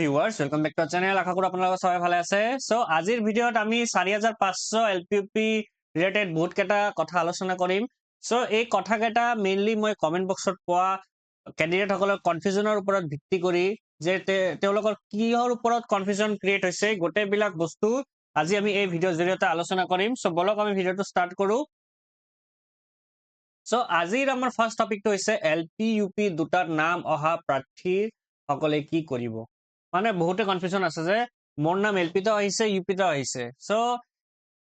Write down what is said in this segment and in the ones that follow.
Viewers welcome back to channel আশা কৰোঁ আপোনালোকে সবাই ভালে আছে। চ' আজিৰ ভিডিঅ'ত আমি চাৰি হাজাৰ পাঁচশ এল পি পি ৰিলেটেড বহুতকেইটা কথা আলোচনা কৰিম। চ' এই কথাকেইটা মেইনলি মই কমেণ্ট বক্সত পোৱা কেণ্ডিডেটসকলৰ কনফিউজনৰ ওপৰত ভিত্তি কৰি যে তেওঁলোকৰ কিহৰ ওপৰত কনফিউজন ক্ৰিয়েট হৈছে গোটেইবিলাক বস্তু আজি আমি এই ভিডিঅ'ৰ জৰিয়তে আলোচনা কৰিম। চ' বলক আমি ভিডিঅ'টো ষ্টাৰ্ট কৰোঁ। চ' আজিৰ আমাৰ ফাৰ্ষ্ট টপিকটো হৈছে এল পি ইউ পি দুটাত নাম অহা প্ৰাৰ্থীসকলে কি কৰিব? মানে বহুতে কনফিউজন আছে যে মোৰ নাম এল পিতেও আহিছে ইউ পিতেও আহিছে। চ'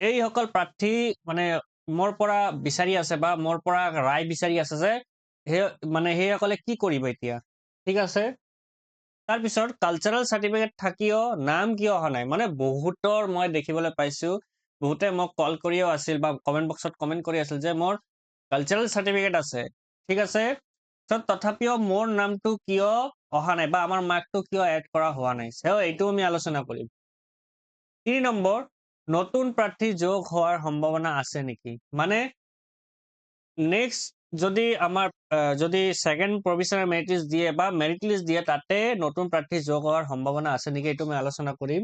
এইসকল প্ৰাৰ্থী মানে মোৰ পৰা বিচাৰি আছে বা মোৰ পৰা ৰায় বিচাৰি আছে যে সেই মানে সেইসকলে কি কৰিব এতিয়া? ঠিক আছে? তাৰপিছত কালচাৰেল চাৰ্টিফিকেট থাকিও নাম কিয় অহা নাই? মানে বহুতৰ মই দেখিবলৈ পাইছো বহুতে মোক কল কৰিও আছিল বা কমেণ্ট বক্সত কমেণ্ট কৰি আছিল যে মোৰ কালচাৰেল চাৰ্টিফিকেট আছে। ঠিক আছে? তথাপিও মোৰ নামটো কিয় অহা নাই বা আমাৰ মাৰ্কটো কিয় এড কৰা হোৱা নাই? এইটো আমি আলোচনা কৰিম। তিনি নম্বৰ নতুন প্ৰাৰ্থী যোগ হোৱাৰ সম্ভাৱনা আছে নেকি? মানে নেক্সট যদি আমাৰ যদি ছেকেণ্ড প্ৰভিজনেল মেৰিট লিষ্ট দিয়ে বা মেৰিট লিষ্ট দিয়ে তাতে নতুন প্ৰাৰ্থী যোগ হোৱাৰ সম্ভাৱনা আছে নেকি? এইটো মই আলোচনা কৰিম।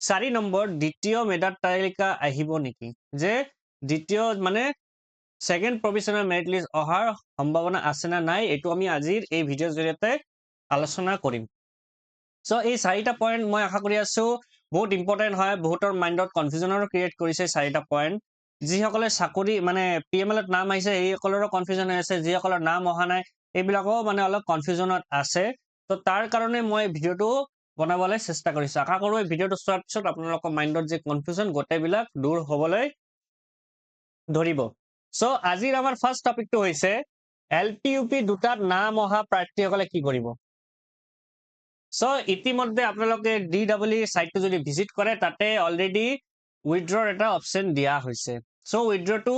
চাৰি নম্বৰ দ্বিতীয় মেধাৰ তালিকা আহিব নেকি? যে দ্বিতীয় মানে ছেকেণ্ড প্ৰভিজনেল মেৰিট লিষ্ট অহাৰ সম্ভাৱনা আছে নে নাই এইটো আমি আজিৰ এই ভিডিঅ'ৰ জৰিয়তে আলোচনা কৰিম। চ' এই চাৰিটা পইণ্ট মই আশা কৰি আছো বহুত ইম্পৰ্টেণ্ট হয় বহুতৰ মাইণ্ডত কনফিউজনৰো ক্ৰিয়েট কৰিছে চাৰিটা পইণ্ট যিসকলে চাকৰি মানে পি এম এলত নাম আহিছে সেইসকলৰো কনফিউজন হৈ আছে যিসকলৰ নাম অহা নাই এইবিলাকো মানে অলপ কনফিউজনত আছে। ত' তাৰ কাৰণে মই ভিডিঅ'টো বনাবলৈ চেষ্টা কৰিছো। আশা কৰো এই ভিডিঅ'টো চোৱাৰ পিছত আপোনালোকৰ মাইণ্ডত যে কনফিউজন গোটেইবিলাক দূৰ হবলৈ ধৰিব। চ' আজিৰ আমাৰ ফাৰ্ষ্ট টপিকটো হৈছে পি দুটাত নাম অহা প্ৰাৰ্থীসকলে কি কৰিব? চ' ইতিমধ্যে আপোনালোকে ডি ডাব্লিউ চাইটটো যদি ভিজিট কৰে তাতে অলৰেডি উইথড্ৰৰ এটা অপশ্যন দিয়া হৈছে। চ' উইথড্ৰটো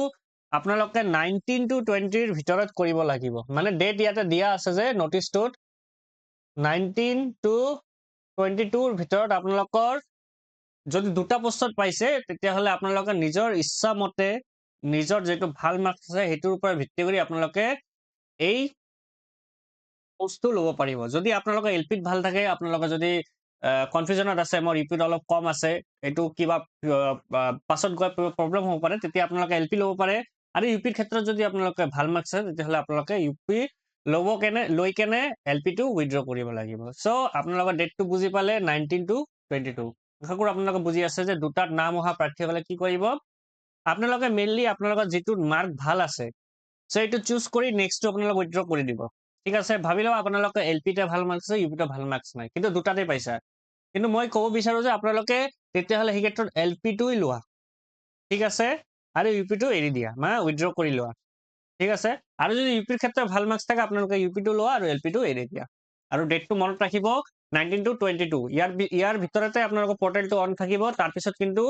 আপোনালোকে নাইনটিন টু টুৱেণ্টিৰ ভিতৰত কৰিব লাগিব। মানে ডেট ইয়াতে দিয়া আছে যে নটিচটোত নাইনটিন টু টুৱেণ্টি টুৰ ভিতৰত আপোনালোকৰ যদি দুটা পোষ্টত পাইছে তেতিয়াহ'লে আপোনালোকে নিজৰ ইচ্ছা মতে নিজৰ যিটো ভাল মাৰ্কছ আছে সেইটোৰ ওপৰত ভিত্তি কৰি আপোনালোকে এই পোষ্টটো ল'ব পাৰিব। যদি আপোনালোকৰ এল পিত ভাল থাকে আপোনালোকে যদি কনফিউজনত আছে মোৰ ইউ পিত অলপ কম আছে এইটো কিবা পাছত গৈ প্ৰব্লেম হ'ব পাৰে তেতিয়া আপোনালোকে এল পি ল'ব পাৰে। আৰু ইউ পিৰ ক্ষেত্ৰত যদি আপোনালোকে ভাল মাৰ্কছ আছে তেতিয়াহ'লে আপোনালোকে ইউ পি ল'ব কেনে লৈ কেনে এল পিটো উইথড্ৰ কৰিব লাগিব। চ' আপোনালোকৰ ডেটটো বুজি পালে নাইনটিন টু টুৱেণ্টি টু আশা কৰোঁ আপোনালোকে বুজি আছে যে দুটাত নাম অহা প্ৰাৰ্থীসকলে কি কৰিব? আপোনালোকে মেইনলি আপোনালোকৰ যিটো মাৰ্ক ভাল আছে চ' এইটো চুজ কৰি নেক্সটটো আপোনালোকে উইথড্ৰ কৰি দিব। ঠিক আছে ভাবি লওক আপোনালোকে এল পিতে ভাল মাৰ্কছ আছে ইউ পিতে ভাল মাৰ্কছ নাই কিন্তু দুটাতে পাইছা। কিন্তু মই ক'ব বিচাৰো যে আপোনালোকে তেতিয়াহ'লে সেই ক্ষেত্ৰত এল পিটোৱে লোৱা। ঠিক আছে আৰু ইউ পিটো এৰি দিয়া মানে উইথড্ৰ কৰি লোৱা। ঠিক আছে আৰু যদি ইউ পিৰ ক্ষেত্ৰত ভাল মাৰ্কছ থাকে আপোনালোকে ইউ পিটো লোৱা আৰু এল পিটো এৰি দিয়া। আৰু ডেটটো মনত ৰাখিব নাইনটিন টু টুৱেণ্টি টু ইয়াৰ ইয়াৰ ভিতৰতে আপোনালোকৰ পৰ্টেলটো অন থাকিব তাৰপিছত কিন্তু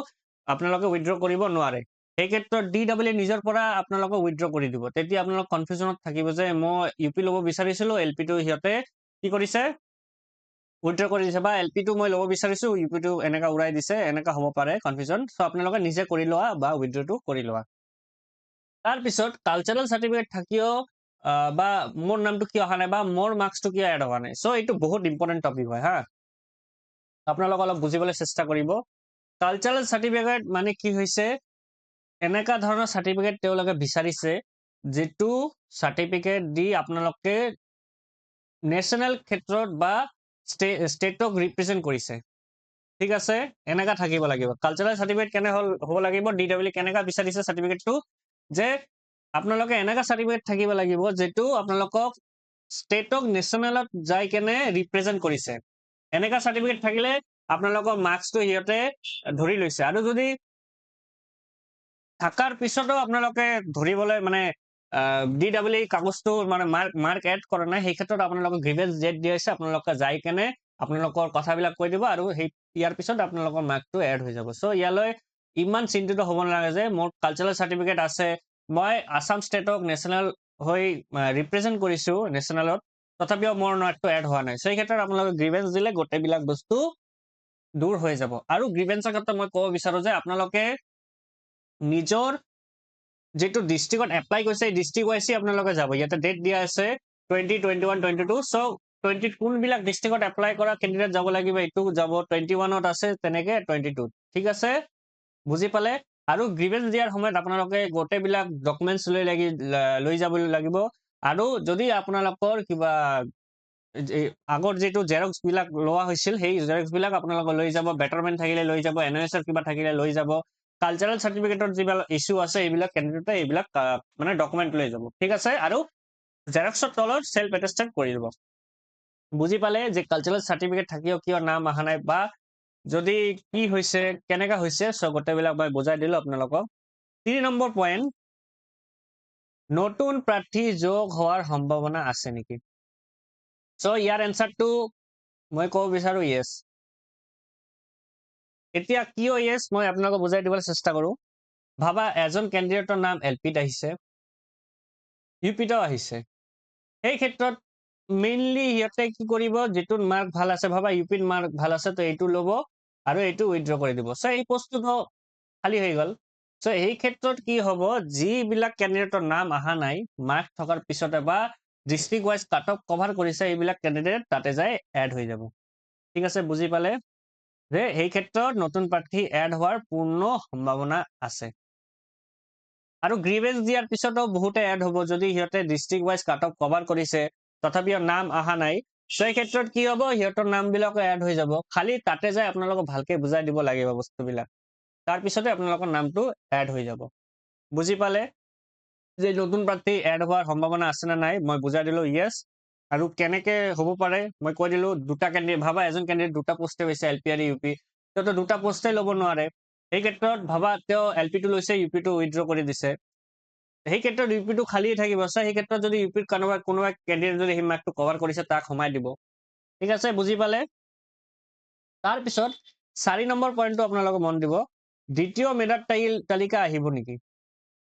আপোনালোকে উইথড্ৰ কৰিব নোৱাৰে। সেই ক্ষেত্ৰত ডি ডাব্লিউ নিজৰ পৰা আপোনালোকক উইথড্ৰ কৰি দিব। তেতিয়া আপোনালোক কনফিউজনত থাকিব যে মই ইউ পি ল'ব বিচাৰিছিলো এল পিটো সিহঁতে কি কৰিছে? উইথড্ৰ কৰি দিছে বা এল পিটো মই ল'ব বিচাৰিছো ইউ পিটো এনেকা উৰাই দিছে এনেকা হ'ব পাৰে কনফিউজন চ' আপোনালোকে নিজে কৰি লোৱা বা উইথড্ৰটো কৰি লোৱা। তাৰপিছত কালচাৰেল চাৰ্টিফিকেট থাকিও বা মোৰ নামটো কিয় অহা নাই বা মোৰ মাৰ্কছটো কিয় এড হোৱা নাই। চ' এইটো বহুত ইম্পৰ্টেণ্ট টপিক হয় হা। আপোনালোকে অলপ বুজিবলৈ চেষ্টা কৰিব। কালচাৰেল চাৰ্টিফিকেট মানে কি হৈছে? এনেকা ধৰণৰ চাৰ্টিফিকেট তেওঁলোকে বিচাৰিছে যিটো চাৰ্টিফিকেট দি আপোনালোকে নেশ্যনেল ক্ষেত্ৰত বা ষ্টেটক ৰিপ্ৰেজেণ্ট কৰিছে। ঠিক আছে? এনেকা থাকিব লাগিব। কালচাৰেল চাৰ্টিফিকেট কেনে হ'ল হ'ব লাগিব। ডি ডাব্লিউ কেনেকা বিচাৰিছে চাৰ্টিফিকেটটো যে আপোনালোকে এনেকা চাৰ্টিফিকেট থাকিব লাগিব যিটো আপোনালোকক ষ্টেটক নেশ্যনেলত যাই কেনে ৰিপ্ৰেজেণ্ট কৰিছে। এনেকা চাৰ্টিফিকেট থাকিলে আপোনালোকৰ মাৰ্কছটো সিহঁতে ধৰি লৈছে। আৰু যদি থাকাৰ পিছতো আপোনালোকে ধৰিবলৈ মানে ডি ডাব্লিউ কাগজটো মানে মাৰ্ক মাৰ্ক এড কৰা নাই সেই ক্ষেত্ৰত আপোনালোকক গ্ৰিভেঞ্চ ডেট দি আছে আপোনালোকে যাই কেনে আপোনালোকৰ কথাবিলাক কৈ দিব আৰু সেই ইয়াৰ পিছত আপোনালোকৰ মাৰ্কটো এড হৈ যাব। চ' ইয়ালৈ ইমান চিন্তিত হ'ব নালাগে যে মোৰ কালচাৰেল চাৰ্টিফিকেট আছে মই আছাম ষ্টেটক নেশ্যনেল হৈ ৰিপ্ৰেজেণ্ট কৰিছো নেশ্যনেলত তথাপিও মোৰ মাৰ্কটো এড হোৱা নাই। চ' এই ক্ষেত্ৰত আপোনালোকে গ্ৰিভেঞ্চ দিলে গোটেইবিলাক বস্তু দূৰ হৈ যাব। আৰু গ্ৰিভেঞ্চৰ ক্ষেত্ৰত মই ক'ব বিচাৰো যে আপোনালোকে নিজৰ যিটো ডিষ্ট্ৰিক্টত এপ্লাই কৰিছে ডিষ্ট্ৰিক্ট ৱাইজে আপোনালোকে যাব। ইয়াতে ডেট দিয়া আছে twenty twenty one twenty two চ' টুৱেণ্টি কোনবিলাক ডিষ্ট্ৰিক্টত এপ্লাই কৰা কেণ্ডিডেট যাব লাগিব এইটো যাব টুৱেণ্টি ওৱানত আছে তেনেকে টুৱেণ্টি টুত ঠিক আছে? বুজি পালে? আৰু গ্ৰিভেঞ্চ দিয়াৰ সময়ত আপোনালোকে গোটেইবিলাক ডকুমেণ্টছ লৈ লাগি লৈ যাব লাগিব। আৰু যদি আপোনালোকৰ কিবা আগৰ যিটো জেৰক্স বিলাক লোৱা হৈছিল সেই জেৰক্স বিলাক আপোনালোকে লৈ যাব। বেটাৰমেণ্ট থাকিলে লৈ যাব এন এছ কিবা থাকিলে লৈ যাব। কালচাৰেল চাৰ্টিফিকেটৰ যিবিলাক ইছ্যু আছে এইবিলাক কেণ্ডিডেটে এইবিলাক মানে ডকুমেণ্ট লৈ যাব। ঠিক আছে? আৰু জেৰক্সৰ তলত চেল্ফ এটেষ্টেড কৰি দিব। বুজি পালে যে কালচাৰেল চাৰ্টিফিকেট থাকিও কিয় নাম অহা নাই বা যদি কি হৈছে কেনেকা হৈছে চ গোটেইবিলাক মই বুজাই দিলো আপোনালোকক। তিনি নম্বৰ পইণ্ট নতুন প্ৰাৰ্থী যোগ হোৱাৰ সম্ভাৱনা আছে নেকি? চ' ইয়াৰ এনচাৰটো মই ক'ব বিচাৰো য়েছ এতিয়া কিয় য়েছ মই আপোনালোকক বুজাই দিবলৈ চেষ্টা কৰো। ভাবা এজন কেণ্ডিডেটৰ নাম এল পিত আহিছে। ইউ পিতো আহিছে। সেই ক্ষেত্ৰত মেইনলি সিহঁতে কি কৰিব যিটোত মাৰ্ক ভাল আছে ভাবা ইউ পিত মাৰ্ক ভাল আছে তো এইটো ল'ব আৰু এইটো উইথড্ৰ কৰি দিব। চ' এই বস্তুটো খালী হৈ গ'ল। চ' এই ক্ষেত্ৰত কি হ'ব যিবিলাক কেণ্ডিডেটৰ নাম অহা নাই মাৰ্ক থকাৰ পিছতে বা district wise cut off cover কৰিছে এইবিলাক কেণ্ডিডেট তাতে যাই এড হৈ যাব। ঠিক আছে বুজি পালে? যে সেই ক্ষেত্ৰত নতুন প্ৰাৰ্থী এড হোৱাৰ পূৰ্ণ সম্ভাৱনা আছে। আৰু গ্ৰিভেঞ্চ দিয়াৰ পিছতো বহুতে এড হ'ব। যদি সিহঁতে district wise cut off cover কৰিছে তথাপিও নাম অহা নাই সেই ক্ষেত্ৰত কি হ'ব? সিহঁতৰ নামবিলাকো এড হৈ যাব। খালি তাতে যাই আপোনালোকক ভালকে বুজাই দিব লাগিব বস্তুবিলাক। তাৰপিছতে আপোনালোকৰ নামটো এড হৈ যাব। বুজি পালে? যে নতুন প্ৰাৰ্থী এড হোৱাৰ সম্ভাৱনা আছে নে নাই মই বুজাই দিলো য়েছ আৰু কেনেকে হ'ব পাৰে মই কৈ দিলো দুটা কেণ্ডিডেট ভাবা এজন কেণ্ডিডেট দুটা পোষ্টে হৈছে এল পি আৰু ইউ পি তেওঁতো দুটা পোষ্টে ল'ব নোৱাৰে। সেই ক্ষেত্ৰত ভাবা তেওঁ এল পিটো লৈছে ইউ পিটো উইথড্ৰ কৰি দিছে। সেই ক্ষেত্ৰত ইউ পিটো খালী থাকিব। চ' সেই ক্ষেত্ৰত যদি ইউ পিত কোনোবা কোনোবা কেণ্ডিডেট যদি সেই মাৰ্কটো কভাৰ কৰিছে তাক সোমাই দিব। ঠিক আছে বুজি পালে? তাৰপিছত চাৰি নম্বৰ পইণ্টটো আপোনালোকে মন দিব। দ্বিতীয় তালিল- তালিকা আহিব নেকি?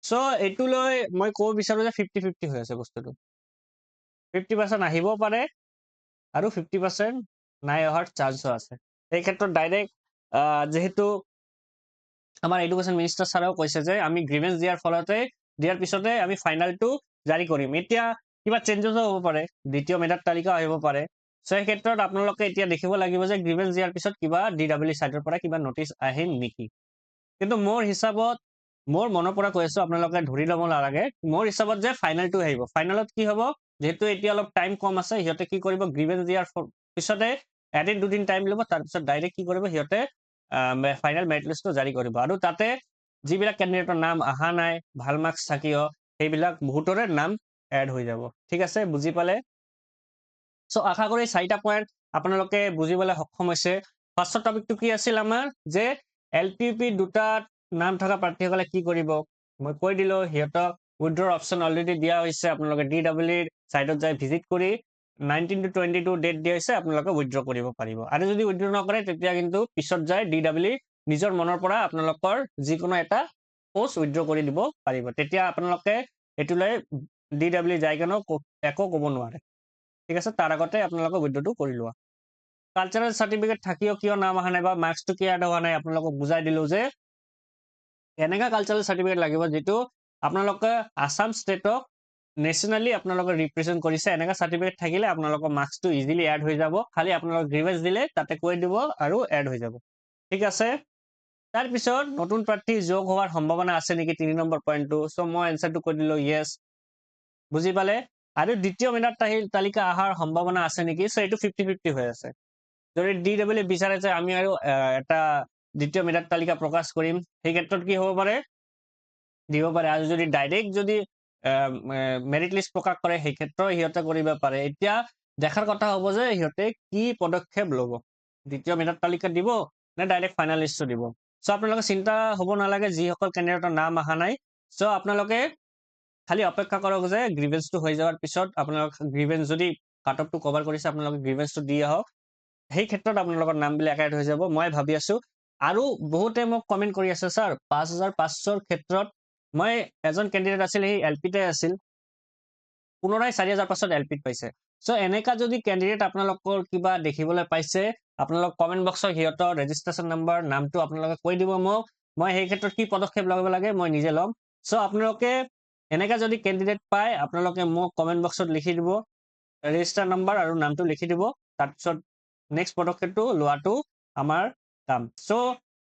চ' এইটো লৈ মই ক'ব বিচাৰো যে ফিফটি ফিফটি হৈ আছে বস্তুটো। ফিফটি পাৰ্চেণ্ট আহিবও পাৰে আৰু ফিফটি পাৰ্চেণ্ট নাই অহাৰ চান্সো আছে। এই ক্ষেত্ৰত ডাইৰেক্ট যিহেতু আমাৰ এডুকেশ্যন মিনিষ্টাৰ ছাৰেও কৈছে যে আমি গ্ৰিভেঞ্চ দিয়াৰ ফলতে দিয়াৰ পিছতে আমি ফাইনেলটো জাৰি কৰিম। এতিয়া কিবা চেঞ্জেছো হ'ব পাৰে দ্বিতীয় মেধাত তালিকা আহিব পাৰে। চ' সেই ক্ষেত্ৰত আপোনালোকে এতিয়া দেখিব লাগিব যে গ্ৰিভেঞ্চ দিয়াৰ পিছত কিবা ডি ডাব্লিউ চাইডৰ পৰা কিবা নটিচ আহে নেকি। কিন্তু মোৰ হিচাপত মোৰ মনৰ পৰা কৈ আছো আপোনালোকে ধৰি ল'ব নালাগে। মোৰ হিচাপত যে ফাইনেলটো আহিব। ফাইনেলত কি হ'ব? যিহেতু এতিয়া অলপ টাইম কম আছে সিহঁতে কি কৰিব গ্ৰিভেঞ্চ দিয়াৰ পিছতে এদিন দুদিন টাইম ল'ব তাৰপিছত ডাইৰেক্ট কি কৰিব সিহঁতে ফাইনেল মেৰিট লিষ্টটো জাৰি কৰিব। আৰু তাতে যিবিলাক কেণ্ডিডেটৰ নাম অহা নাই ভাল মাৰ্কছ থাকিও সেইবিলাক বহুতৰে নাম এড হৈ যাব। ঠিক আছে বুজি পালে? চ' আশা কৰি চাৰিটা পইণ্ট আপোনালোকে বুজিবলৈ সক্ষম হৈছে। ফাৰ্ষ্টৰ টপিকটো কি আছিল আমাৰ? যে এল পি পি দুটা নাম থকা প্ৰাৰ্থীসকলে কি কৰিব? মই কৈ দিলো সিহঁতক উইড্ৰৰ অপশ্যন অলৰেডি দিয়া হৈছে আপোনালোকে ডি ডাব্লিউৰ চাইডত যাই ভিজিট কৰি nineteen to twenty two date দিয়া হৈছে আপোনালোকে উইড্ৰ কৰিব পাৰিব। আৰু যদি উইড্ৰ নকৰে তেতিয়া কিন্তু পিছত যায় ডি ডাব্লিউ নিজৰ মনৰ পৰা আপোনালোকৰ যিকোনো এটা পষ্ট উইড্ৰ কৰি দিব পাৰিব। তেতিয়া আপোনালোকে এইটোলৈ ডি ডাব্লিউ যাই কেনেও একো ক'ব নোৱাৰে। ঠিক আছে তাৰ আগতে আপোনালোকে উইড্ৰটো কৰি লোৱা। কালচাৰেল চাৰ্টিফিকেট থাকিও কিয় নাম অহা নাই বা মাৰ্কছটো কিয় এড হোৱা নাই আপোনালোকক বুজাই দিলো যে এনেকা কালচাৰেল চাৰ্টিফিকেট লাগিব যিটো আপোনালোকে আছাম ষ্টেটক নেশ্যনেলি আপোনালোকে ৰিপ্ৰেজেণ্ট কৰিছে এনেকা চাৰ্টিফিকেট থাকিলে আপোনালোকৰ মাৰ্কছটো ইজিলি এড হৈ যাব। খালি আপোনালোক গ্ৰিভেঞ্চ দিলে তাতে কৈ দিব আৰু এড হৈ যাব। ঠিক আছে? তাৰপিছত নতুন প্ৰাৰ্থী যোগ হোৱাৰ সম্ভাৱনা আছে নেকি? তিনি নম্বৰ পইণ্টটো চ' মই এনচাৰটো কৈ দিলো য়েছ বুজি পালে? আৰু দ্বিতীয় তাহি- তালিকা অহাৰ সম্ভাৱনা আছে নেকি? চ' এইটো ফিফটি ফিফটি হৈ আছে। যদি ডি ডাব্লিউ বিচাৰে যে আমি আৰু এটা দ্বিতীয় মেধাত তালিকা প্ৰকাশ কৰিম সেই ক্ষেত্ৰত কি হ'ব পাৰে? দিব পাৰে আৰু যদি ডাইৰেক্ট যদি মেৰিট লিষ্ট প্ৰকাশ কৰে সেই ক্ষেত্ৰত সিহঁতে কৰিব পাৰে। এতিয়া দেখাৰ কথা হ'ব যে সিহঁতে কি পদক্ষেপ ল'ব? দ্বিতীয় মেধাত তালিকা দিব নে ডাইৰেক্ট ফাইনেল লিষ্টটো দিব? চ' আপোনালোকে চিন্তা হ'ব নালাগে যিসকল কেণ্ডিডেটৰ নাম অহা নাই। চ' আপোনালোকে খালি অপেক্ষা কৰক যে গ্ৰিভেঞ্চটো হৈ যোৱাৰ পিছত আপোনালোক গ্ৰিভেঞ্চ যদি কাট অফটো কভাৰ কৰিছে আপোনালোকে গ্ৰিভেঞ্চটো দি আহক। সেই ক্ষেত্ৰত আপোনালোকৰ নামবিলাক এড হৈ যাব মই ভাবি আছো। আৰু বহুতে মোক কমেণ্ট কৰি আছে ছাৰ পাঁচ হাজাৰ পাঁচশৰ ক্ষেত্ৰত মই এজন কেণ্ডিডেট আছিল সেই এল পিতে আছিল। পুনৰাই চাৰি হাজাৰ পাঁচশত এল পিত পাইছে। চ' এনেকা যদি কেণ্ডিডেট আপোনালোকৰ কিবা দেখিবলৈ পাইছে আপোনালোক কমেণ্ট বক্সত সিহঁতৰ ৰেজিষ্ট্ৰেশ্যন নাম্বাৰ নামটো আপোনালোকে কৈ দিব মোক। মই সেই ক্ষেত্ৰত কি পদক্ষেপ ল'ব লাগে মই নিজে ল'ম। চ' আপোনালোকে এনেকা যদি কেণ্ডিডেট পায় আপোনালোকে মোক কমেণ্ট বক্সত লিখি দিব ৰেজিষ্টাৰ নাম্বাৰ আৰু নামটো লিখি দিব। তাৰপিছত নেক্সট পদক্ষেপটো লোৱাটো আমাৰ কাম। চ'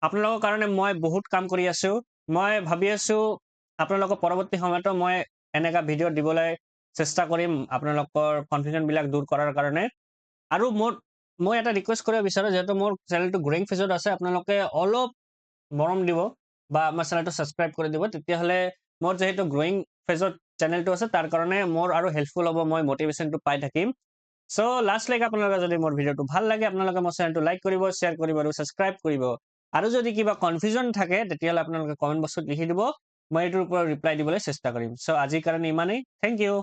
আপোনালোকৰ কাৰণে মই বহুত কাম কৰি আছো। মই ভাবি আছো আপোনালোকৰ পৰৱৰ্তী সময়তো মই এনেকা ভিডিঅ' দিবলৈ চেষ্টা কৰিম আপোনালোকৰ কনফিউজনবিলাক দূৰ কৰাৰ কাৰণে। আৰু মোৰ মই এটা ৰিকুৱেষ্ট কৰিব বিচাৰোঁ যিহেতু মোৰ চেনেলটো গ্ৰয়িং ফেজত আছে আপোনালোকে অলপ মৰম দিব বা আমাৰ চেনেলটো ছাবস্ক্ৰাইব কৰি দিব তেতিয়াহ'লে মোৰ যিহেতু গ্ৰয়িং ফেজত চেনেলটো আছে তাৰ কাৰণে মোৰ আৰু হেল্পফুল হ'ব মই মটিভেশ্যনটো পাই থাকিম। চ' লাষ্ট লাইক আপোনালোকে যদি মোৰ ভিডিঅ'টো ভাল লাগে আপোনালোকে মোৰ চেনেলটো লাইক কৰিব শ্বেয়াৰ কৰিব আৰু ছাবস্ক্ৰাইব কৰিব। আৰু যদি কিবা কনফিউজন থাকে তেতিয়াহ'লে আপোনালোকে কমেণ্ট বক্সত লিখি দিব। মই এইটোৰ ওপৰত ৰিপ্লাই দিবলৈ চেষ্টা কৰিম। চ' আজিৰ কাৰণে ইমানেই। Thank U